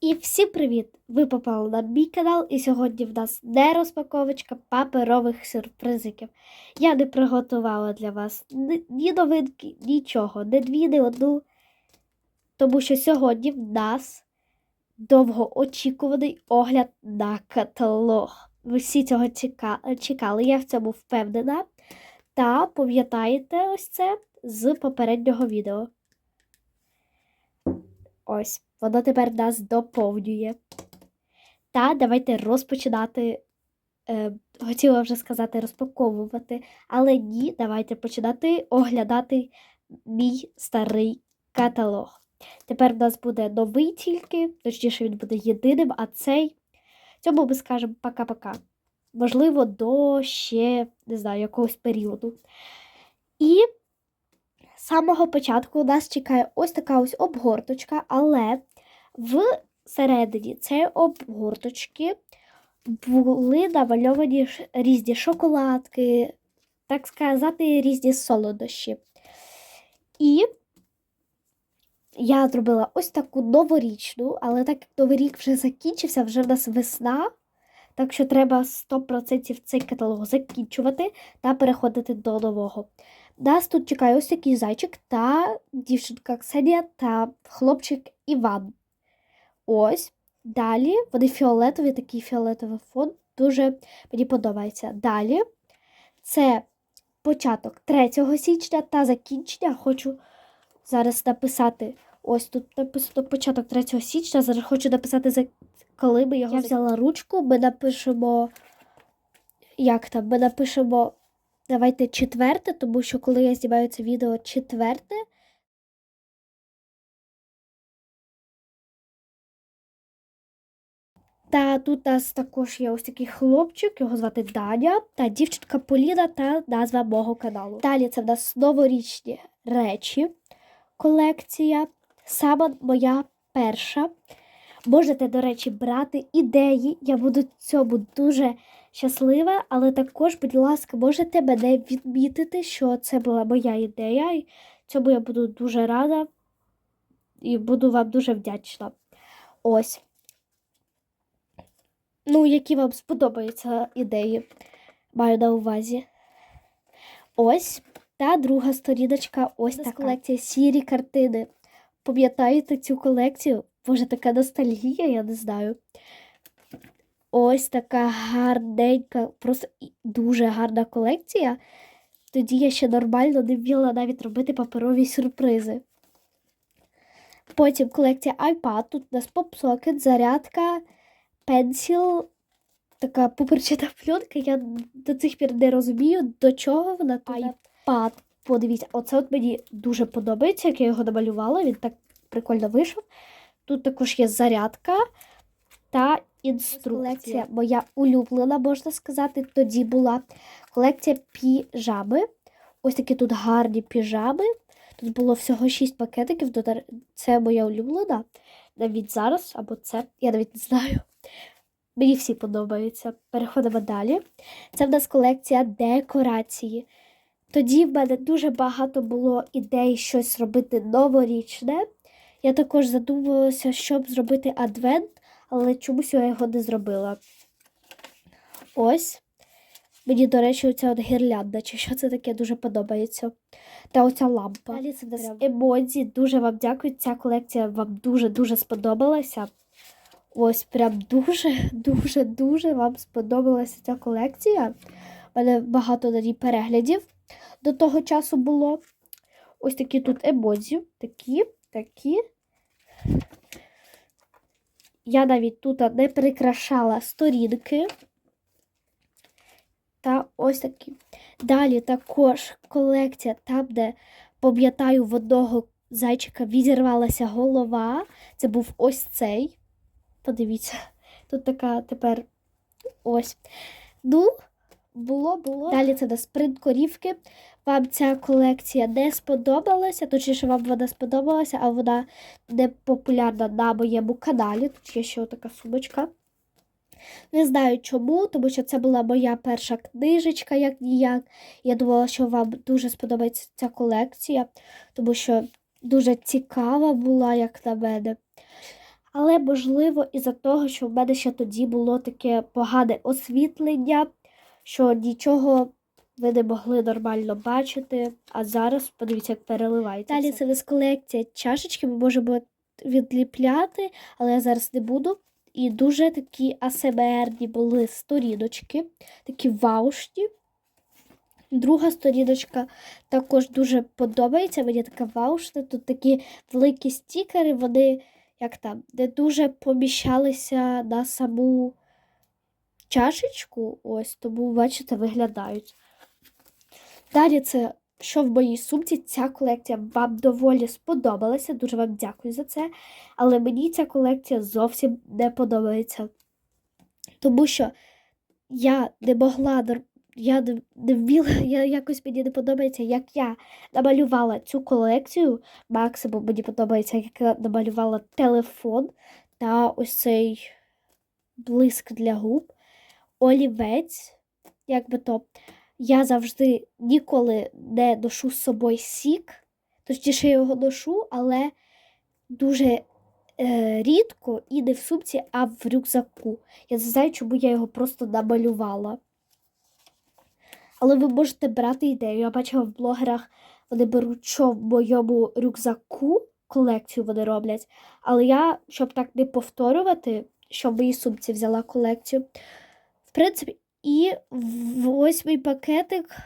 І всім привіт! Ви попали на мій канал, і сьогодні в нас не розпаковочка паперових сюрпризиків. Я не приготувала для вас ні- новинки, нічого, не дві, не одну. Тому що сьогодні в нас довгоочікуваний огляд на каталог. Ви всі цього чекали, я в цьому впевнена. Та пам'ятаєте ось це з попереднього відео. Ось, воно тепер нас доповнює. Та давайте розпочинати. Е, хотіла вже сказати розпаковувати, але ні, давайте починати оглядати мій старий каталог. Тепер в нас буде новий тільки, точніше, він буде єдиним, а цей. Цьому ми скажемо пока-пока. Можливо, до ще, не знаю, якогось періоду. І самого початку у нас чекає ось така ось обгорточка, але всередині цієї обгорточки були намальовані ш- різні шоколадки, так сказати, різні солодощі. І я зробила ось таку новорічну, але так як новий рік вже закінчився, вже в нас весна. Так що треба 100% цей каталог закінчувати та переходити до нового. Нас тут чекає ось такий зайчик та дівчинка Ксенія та хлопчик Іван. Ось. Далі вони фіолетові, такий фіолетовий фон. Дуже мені подобається. Далі це початок 3 січня та закінчення. Хочу зараз написати. Ось тут написано початок 3 січня. Зараз хочу написати, коли ми його. Я взяла ручку, ми напишемо. Як там? Ми напишемо Давайте четверте, тому що коли я знімаю це відео четверте. Та тут у нас також є ось такий хлопчик, його звати Даня, та дівчинка Поліна та назва мого каналу. Далі це в нас новорічні речі, колекція. Саме моя перша. Можете, до речі, брати ідеї. Я буду цьому дуже щаслива, але також, будь ласка, можете мене відмітити, що це була моя ідея. І цьому я буду дуже рада і буду вам дуже вдячна. Ось. Ну, які вам сподобаються ідеї, маю на увазі. Ось. Та друга сторіночка, ось така колекція сірі картини. Пам'ятаєте цю колекцію? Боже, така ностальгія, я не знаю. Ось така гарненька, просто дуже гарна колекція. Тоді я ще нормально не вміла навіть робити паперові сюрпризи. Потім колекція iPad. Тут у нас попсокет, зарядка, пенсіл, така пуперчата пленка. Я до цих пір не розумію, до чого вона тут. iPad. Подивіться, оце от мені дуже подобається, як я його намалювала. Він так прикольно вийшов. Тут також є зарядка та інструкція. Моя улюблена, можна сказати. Тоді була колекція піжами. Ось такі тут гарні піжами. Тут було всього 6 пакетиків. Це моя улюблена. Навіть зараз, або це, я навіть не знаю. Мені всі подобаються. Переходимо далі. Це в нас колекція декорації. Тоді в мене дуже багато було ідей щось робити новорічне. Я також задумувалася, щоб зробити адвент, але чомусь я його не зробила. Ось. Мені, до речі, оця от гірлянда, чи що це таке дуже подобається. Та оця лампа. Далі це нас емодзі. Дуже вам дякую. Ця колекція вам дуже-дуже сподобалася. Ось прям дуже, дуже, дуже вам сподобалася ця колекція. У мене багато на ній переглядів до того часу було. Ось такі тут емодзі. Такі, такі. Я навіть тут не прикрашала сторінки. Та ось такі. Далі також колекція, там, де, пам'ятаю, в одного зайчика відірвалася голова. Це був ось цей. Подивіться, тут така тепер ось. Ну, було, було. Далі це до спринт корівки. Вам ця колекція не сподобалася, точніше, вам вона сподобалася, а вона не популярна на моєму каналі. Тут є ще така сумочка. Не знаю чому, тому що це була моя перша книжечка, як ніяк. Я думала, що вам дуже сподобається ця колекція, тому що дуже цікава була, як на мене. Але, можливо, із-за того, що в мене ще тоді було таке погане освітлення, що нічого ви не могли нормально бачити. А зараз подивіться, як переливається. Далі це у колекція чашечки, ми можемо відліпляти, але я зараз не буду. І дуже такі асмрні були сторіночки, такі ваушні. Друга сторіночка також дуже подобається. Мені така ваушна. Тут такі великі стікери, вони як там, не дуже поміщалися на саму чашечку. Ось, тому, бачите, виглядають. Далі це, що в моїй сумці, ця колекція вам доволі сподобалася. Дуже вам дякую за це. Але мені ця колекція зовсім не подобається. Тому що я не могла я не, вміла, я якось мені не подобається, як я намалювала цю колекцію. Максимум мені подобається, як я намалювала телефон та ось цей блиск для губ, олівець, як би то. Я завжди ніколи не ношу з собою сік, точніше я його ношу, але дуже е, рідко і не в сумці, а в рюкзаку. Я не знаю, чому я його просто намалювала. Але ви можете брати ідею. Я бачила в блогерах, вони беруть, що в моєму рюкзаку колекцію вони роблять. Але я, щоб так не повторювати, що в моїй сумці взяла колекцію. В принципі, і в ось мій пакетик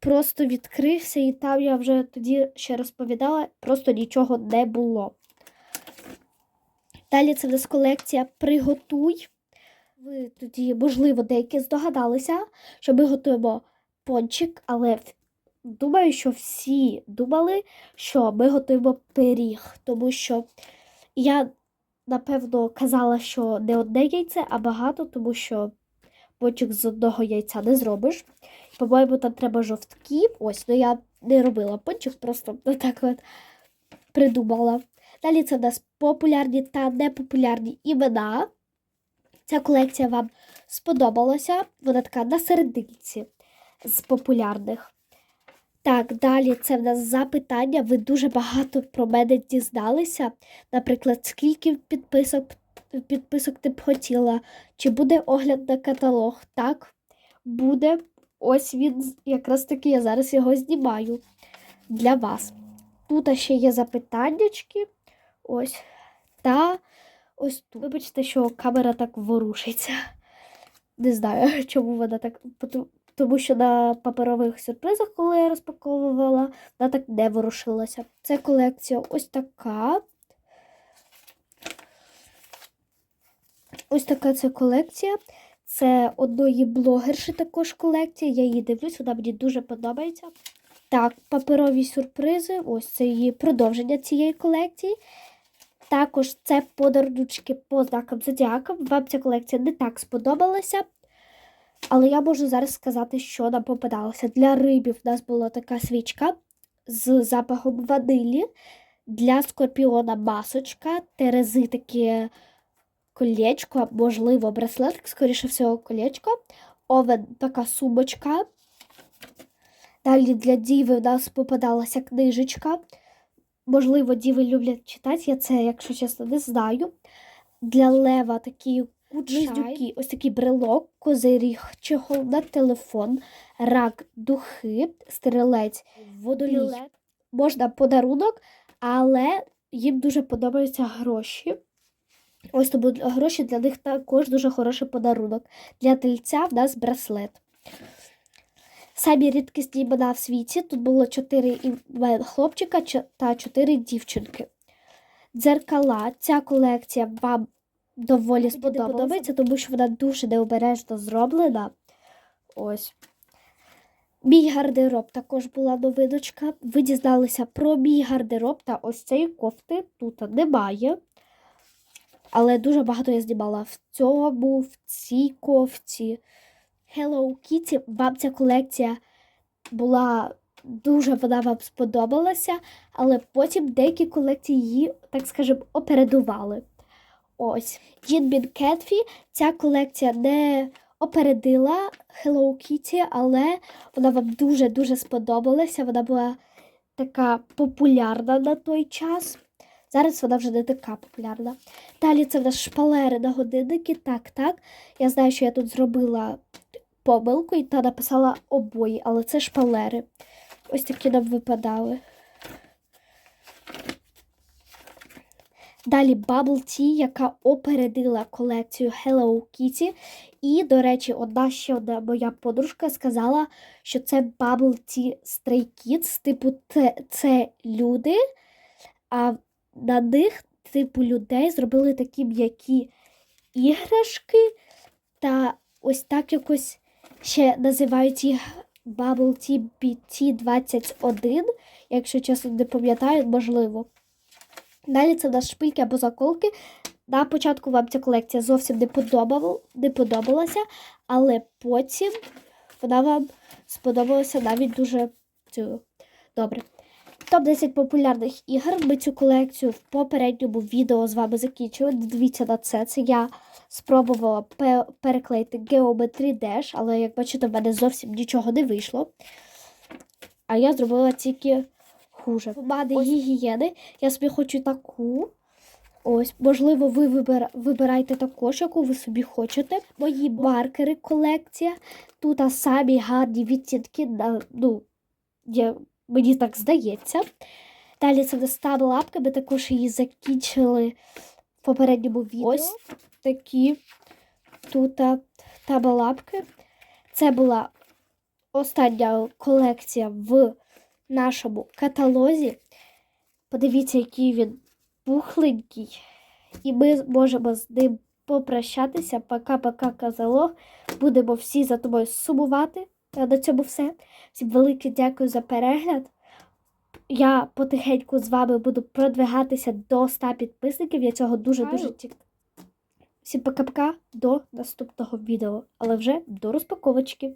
просто відкрився, і там я вже тоді ще розповідала, просто нічого не було. Далі це в нас колекція Приготуй. Ви тоді, можливо, деякі здогадалися, що ми готуємо пончик, але думаю, що всі думали, що ми готуємо пиріг, тому що я, напевно, казала, що не одне яйце, а багато, тому що пончик з одного яйця не зробиш. По-моєму, там треба жовтки. Ось, ну я не робила пончик, просто так от придумала. Далі це в нас популярні та непопулярні імена. Ця колекція вам сподобалася. Вона така на серединці з популярних. Так, далі це в нас запитання. Ви дуже багато про мене дізналися. Наприклад, скільки підписок, підписок ти б хотіла? Чи буде огляд на каталог? Так, буде. Ось він якраз таки я зараз його знімаю для вас. Тут ще є запитаннячки. Ось. Та ось тут. Вибачте, що камера так ворушиться. Не знаю, чому вона так. Тому що на паперових сюрпризах, коли я розпаковувала, вона так не ворушилася. Це колекція ось така. Ось така це колекція. Це одної блогерші також колекція. Я її дивлюсь, вона мені дуже подобається. Так, паперові сюрпризи. Ось це її продовження цієї колекції. Також це подарунки по знакам зодіака. Вам ця колекція не так сподобалася. Але я можу зараз сказати, що нам попадалося. Для рибів у нас була така свічка з запахом ванилі. Для скорпіона масочка, терези таке колечко, можливо, браслетик, скоріше всього, колечко. Овен така сумочка. Далі для діви у нас попадалася книжечка. Можливо, діви люблять читати, я це, якщо чесно, не знаю. Для лева такі гудзюки, ось такий брелок, козиріг, чехол на телефон, рак, духи, стрілець, водолій. Можна подарунок, але їм дуже подобаються гроші. Ось тому гроші для них також дуже хороший подарунок. Для тельця в нас браслет. Самі рідкісні імена в світі. Тут було 4 імен хлопчика та 4 дівчинки. Дзеркала. Ця колекція вам доволі сподобається, тому що вона дуже необережно зроблена. Ось. Мій гардероб також була новиночка. Ви дізналися про мій гардероб та ось цієї кофти тут немає. Але дуже багато я знімала в цьому, в цій кофті. Hello Kitty, вам ця колекція була дуже вона вам сподобалася, але потім деякі колекції її, так скажемо, опередували. Ось. Джінбін Кетфі, ця колекція не опередила Hello Kitty, але вона вам дуже-дуже сподобалася. Вона була така популярна на той час. Зараз вона вже не така популярна. Далі це в нас шпалери на годинники. Так, так. Я знаю, що я тут зробила помилку і та написала обої, але це шпалери. Ось такі нам випадали. Далі Bubble Tea, яка опередила колекцію Hello Kitty. І, до речі, одна ще одна моя подружка сказала, що це Bubble Tea Stray Kids. Типу, це, люди, а на них, типу, людей зробили такі м'які іграшки. Та ось так якось ще називають їх Bubble Tea BT21, якщо чесно не пам'ятаю, можливо. Далі це в нас шпильки або заколки. На початку вам ця колекція зовсім не, подобав, не подобалася, але потім вона вам сподобалася навіть дуже цю, добре. Топ-10 популярних ігор. Ми цю колекцію в попередньому відео з вами закінчили. Дивіться на це. Це я спробувала переклеїти Geometry Dash, але, як бачите, в мене зовсім нічого не вийшло. А я зробила тільки хуже. Помади гігієни. Я собі хочу таку. Ось, можливо, ви вибира... вибираєте також, яку ви собі хочете. Мої маркери колекція. Тут а самі гарні відтінки, ну, я... мені так здається. Далі це достала лапки, ми також її закінчили в попередньому відео. Ось такі тут табалапки. Це була остання колекція в нашому каталозі. Подивіться, який він пухленький. І ми можемо з ним попрощатися. Пока-пока, казалог. Будемо всі за тобою сумувати. А на цьому все. Всім велике дякую за перегляд. Я потихеньку з вами буду продвигатися до 100 підписників. Я цього дуже-дуже тік. Всім пока-пока до наступного відео, але вже до розпаковочки.